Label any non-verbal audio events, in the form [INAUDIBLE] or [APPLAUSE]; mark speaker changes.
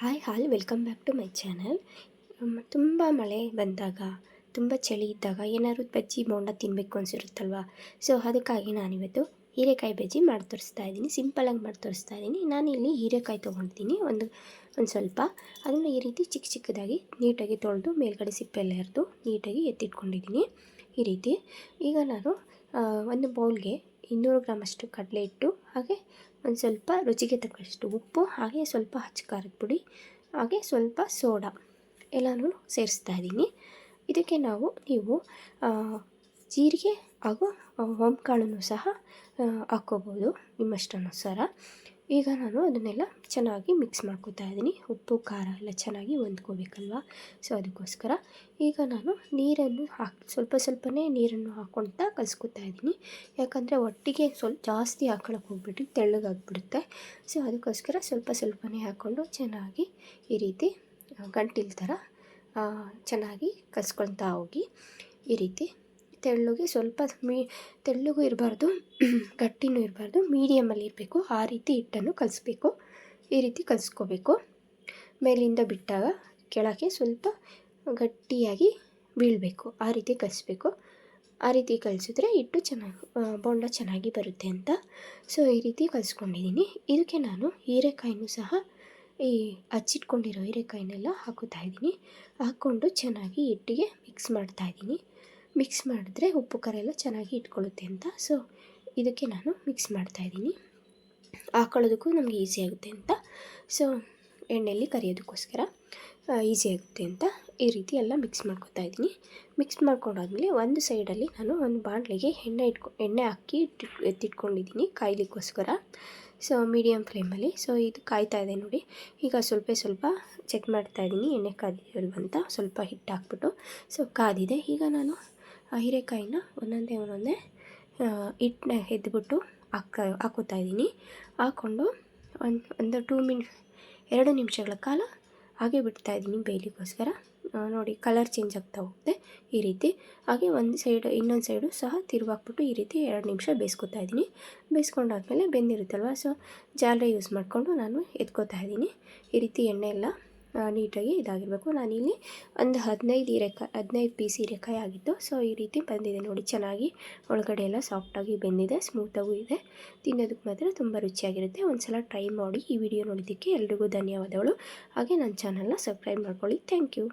Speaker 1: Hi all welcome back to my channel ತುಂಬ ಮಳೆ ಬಂದಾಗ, ತುಂಬ ಚಳಿ ಇದ್ದಾಗ ಏನಾದ್ರು ಬಜ್ಜಿ, ಬೋಂಡ ತಿನ್ನಬೇಕು ಅನಿಸಿರುತ್ತಲ್ವ? ಸೊ ಅದಕ್ಕಾಗಿ ನಾನಿವತ್ತು ಹೀರೆಕಾಯಿ ಬಜ್ಜಿ ಮಾಡಿ ತೋರಿಸ್ತಾ ಇದ್ದೀನಿ. ಸಿಂಪಲಾಗಿ ಮಾಡಿ ತೋರಿಸ್ತಾ ಇದ್ದೀನಿ. ಇಲ್ಲಿ ಹೀರೆಕಾಯಿ ತೊಗೊಳ್ತೀನಿ ಒಂದು ಒಂದು ಸ್ವಲ್ಪ. ಅದನ್ನು ಈ ರೀತಿ ಚಿಕ್ಕ ಚಿಕ್ಕದಾಗಿ ನೀಟಾಗಿ ತೊಳೆದು ಮೇಲ್ಗಡೆ ಸಿಪ್ಪೆಲ್ಲ ಎರೆದು ನೀಟಾಗಿ ಎತ್ತಿಟ್ಕೊಂಡಿದ್ದೀನಿ. ಈ ರೀತಿ. ಈಗ ನಾನು ಒಂದು ಬೌಲ್ಗೆ ಇನ್ನೂರು ಗ್ರಾಮಷ್ಟು ಕಡಲೆ ಹಿಟ್ಟು, ಹಾಗೆ ಒಂದು ಸ್ವಲ್ಪ ರುಚಿಗೆ ತಕ್ಕಷ್ಟು ಉಪ್ಪು, ಹಾಗೆ ಸ್ವಲ್ಪ ಹಚ್ಚ ಖಾರದ ಪುಡಿ, ಹಾಗೆ ಸ್ವಲ್ಪ ಸೋಡಾ ಎಲ್ಲನೂ ಸೇರಿಸ್ತಾ ಇದ್ದೀನಿ. ಇದಕ್ಕೆ ನಾವು, ನೀವು ಜೀರಿಗೆ ಹಾಗೂ ಕಾಳನ್ನು ಸಹ ಹಾಕ್ಕೋಬೋದು. ನಿಮ್ಮಷ್ಟನುಸಾರ ಈಗ ನಾನು ಅದನ್ನೆಲ್ಲ ಚೆನ್ನಾಗಿ ಮಿಕ್ಸ್ ಮಾಡ್ಕೊತಾ ಇದ್ದೀನಿ. ಉಪ್ಪು, ಖಾರ ಎಲ್ಲ ಚೆನ್ನಾಗಿ ಹೊಂದ್ಕೋಬೇಕಲ್ವ? ಸೊ ಅದಕ್ಕೋಸ್ಕರ ಈಗ ನಾನು ನೀರನ್ನು ಹಾಕಿ, ಸ್ವಲ್ಪ ಸ್ವಲ್ಪನೇ ನೀರನ್ನು ಹಾಕ್ಕೊಳ್ತಾ ಕಲಿಸ್ಕೊತಾ ಇದ್ದೀನಿ. ಯಾಕಂದರೆ ಒಟ್ಟಿಗೆ ಸ್ವಲ್ಪ ಜಾಸ್ತಿ ಹಾಕೊಳಕ್ಕೆ ಹೋಗ್ಬಿಟ್ಟು ತೆಳ್ಳಗಾಗ್ಬಿಡುತ್ತೆ. ಸೊ ಅದಕ್ಕೋಸ್ಕರ ಸ್ವಲ್ಪ ಸ್ವಲ್ಪನೇ ಹಾಕ್ಕೊಂಡು ಚೆನ್ನಾಗಿ ಈ ರೀತಿ ಗಂಟಿಲ್ ಥರ ಚೆನ್ನಾಗಿ ಕಲಿಸ್ಕೊಳ್ತಾ ಹೋಗಿ ಈ ರೀತಿ ತೆಳ್ಳಗೆ ಸ್ವಲ್ಪ ಮೀ, ತೆಳ್ಳಗೂ ಇರಬಾರ್ದು, [CLEARS THROAT] ಗಟ್ಟಿನೂ ಇರಬಾರ್ದು, ಮೀಡಿಯಮಲ್ಲಿ ಇರಬೇಕು. ಆ ರೀತಿ ಹಿಟ್ಟನ್ನು ಕಲಿಸ್ಬೇಕು. ಈ ರೀತಿ ಕಲಿಸ್ಕೋಬೇಕು. ಮೇಲಿಂದ ಬಿಟ್ಟಾಗ ಕೆಳಗೆ ಸ್ವಲ್ಪ ಗಟ್ಟಿಯಾಗಿ ಬೀಳಬೇಕು. ಆ ರೀತಿ ಕಲಿಸ್ಬೇಕು. ಆ ರೀತಿ ಕಲಿಸಿದ್ರೆ ಹಿಟ್ಟು ಚೆನ್ನಾಗಿ ಬೋಂಡ ಚೆನ್ನಾಗಿ ಬರುತ್ತೆ ಅಂತ. ಸೊ, ಈ ರೀತಿ ಕಲಿಸ್ಕೊಂಡಿದ್ದೀನಿ. ಇದಕ್ಕೆ ನಾನು ಹೀರೆಕಾಯಿನೂ ಸಹ ಈ ಹಚ್ಚಿಟ್ಕೊಂಡಿರೋ ಹೀರೆಕಾಯಿನೆಲ್ಲ ಹಾಕೋತಾ ಇದ್ದೀನಿ. ಹಾಕ್ಕೊಂಡು ಚೆನ್ನಾಗಿ ಹಿಟ್ಟಿಗೆ ಮಿಕ್ಸ್ ಮಾಡ್ತಾ ಇದ್ದೀನಿ. ಮಿಕ್ಸ್ ಮಾಡಿದ್ರೆ ಉಪ್ಪು, ಖಾರ ಎಲ್ಲ ಚೆನ್ನಾಗಿ ಇಟ್ಕೊಳ್ಳುತ್ತೆ ಅಂತ. ಸೊ ಇದಕ್ಕೆ ನಾನು ಮಿಕ್ಸ್ ಮಾಡ್ತಾ ಇದ್ದೀನಿ. ಹಾಕೊಳ್ಳೋದಕ್ಕೂ ನಮಗೆ ಈಸಿ ಆಗುತ್ತೆ ಅಂತ. ಸೊ ಎಣ್ಣೆಯಲ್ಲಿ ಕರಿಯೋದಕ್ಕೋಸ್ಕರ ಈಸಿ ಆಗುತ್ತೆ ಅಂತ ಈ ರೀತಿ ಎಲ್ಲ ಮಿಕ್ಸ್ ಮಾಡ್ಕೊತಾ ಇದ್ದೀನಿ. ಮಿಕ್ಸ್ ಮಾಡ್ಕೊಂಡಾದ್ಮೇಲೆ ಒಂದು ಸೈಡಲ್ಲಿ ನಾನು ಒಂದು ಬಾಣಲೆಗೆ ಎಣ್ಣೆ ಇಟ್ಕೊ, ಎಣ್ಣೆ ಹಾಕಿ ಇಟ್ಟು, ಎತ್ತಿಟ್ಕೊಂಡಿದ್ದೀನಿ ಕಾಯ್ಲಿಕ್ಕೋಸ್ಕರ. ಸೊ ಮೀಡಿಯಮ್ ಫ್ಲೇಮಲ್ಲಿ ಸೊ ಇದು ಕಾಯ್ತಾ ಇದೆ ನೋಡಿ. ಈಗ ಸ್ವಲ್ಪ ಸ್ವಲ್ಪ ಚೆಕ್ ಮಾಡ್ತಾ ಇದ್ದೀನಿ ಎಣ್ಣೆ ಕಾದಿಲ್ವಂತ ಸ್ವಲ್ಪ ಹಿಟ್ಟು ಹಾಕ್ಬಿಟ್ಟು ಸೊ ಕಾದಿದೆ. ಈಗ ನಾನು ಆ ಹೀರೆಕಾಯಿನ ಒಂದೊಂದೇ ಒಂದೊಂದೇ ಹಿಟ್ಟನ್ನ ಎದ್ಬಿಟ್ಟು ಹಾಕ ಹಾಕೋತಾ ಇದ್ದೀನಿ. ಹಾಕ್ಕೊಂಡು ಒಂದು ಒಂದು ಟೂ ಮಿನ್ ಎರಡು ನಿಮಿಷಗಳ ಕಾಲ ಹಾಗೆ ಬಿಡ್ತಾ ಇದ್ದೀನಿ ಬೇಯಲಿಕ್ಕೋಸ್ಕರ ನೋಡಿ ಕಲರ್ ಚೇಂಜ್ ಆಗ್ತಾ ಹೋಗುತ್ತೆ ಈ ರೀತಿ. ಹಾಗೆ ಒಂದು ಸೈಡ್ ಇನ್ನೊಂದು ಸೈಡು ಸಹ ತಿರುವಾಕ್ಬಿಟ್ಟು ಈ ರೀತಿ ಎರಡು ನಿಮಿಷ ಬೇಯಿಸ್ಕೊತಾ ಇದ್ದೀನಿ. ಬೇಯಿಸ್ಕೊಂಡಾದ್ಮೇಲೆ ಬೆಂದಿರುತ್ತಲ್ವ ಸೊ ಜಾಲರಿ ಯೂಸ್ ಮಾಡಿಕೊಂಡು ನಾನು ಎತ್ಕೋತಾ ಇದ್ದೀನಿ. ಈ ರೀತಿ ಎಣ್ಣೆ ಎಲ್ಲ ನೀಟಾಗಿ ಇದಾಗಿರಬೇಕು. ನಾನಿಲ್ಲಿ ಒಂದು ಹದಿನೈದು ಹೀರೆಕಾಯಿ ಹದಿನೈದು ಪೀಸ್ ಹೀರೆಕಾಯಿ ಆಗಿತ್ತು. ಸೊ ಈ ರೀತಿ ಬಂದಿದೆ ನೋಡಿ. ಚೆನ್ನಾಗಿ ಒಳಗಡೆ ಎಲ್ಲ ಸಾಫ್ಟಾಗಿ ಬೆಂದಿದೆ ಸ್ಮೂತಾಗೂ ಇದೆ. ತಿನ್ನೋದಕ್ಕೆ ಮಾತ್ರ ತುಂಬ ರುಚಿಯಾಗಿರುತ್ತೆ. ಒಂದು ಸಲ ಟ್ರೈ ಮಾಡಿ ಈ ವಿಡಿಯೋ ನೋಡಿದ್ದಕ್ಕೆ ಎಲ್ರಿಗೂ ಧನ್ಯವಾದಗಳು. ಹಾಗೆ ನನ್ನ ಚಾನಲ್ನ ಸಬ್ಸ್ಕ್ರೈಬ್ ಮಾಡ್ಕೊಳ್ಳಿ. Thank you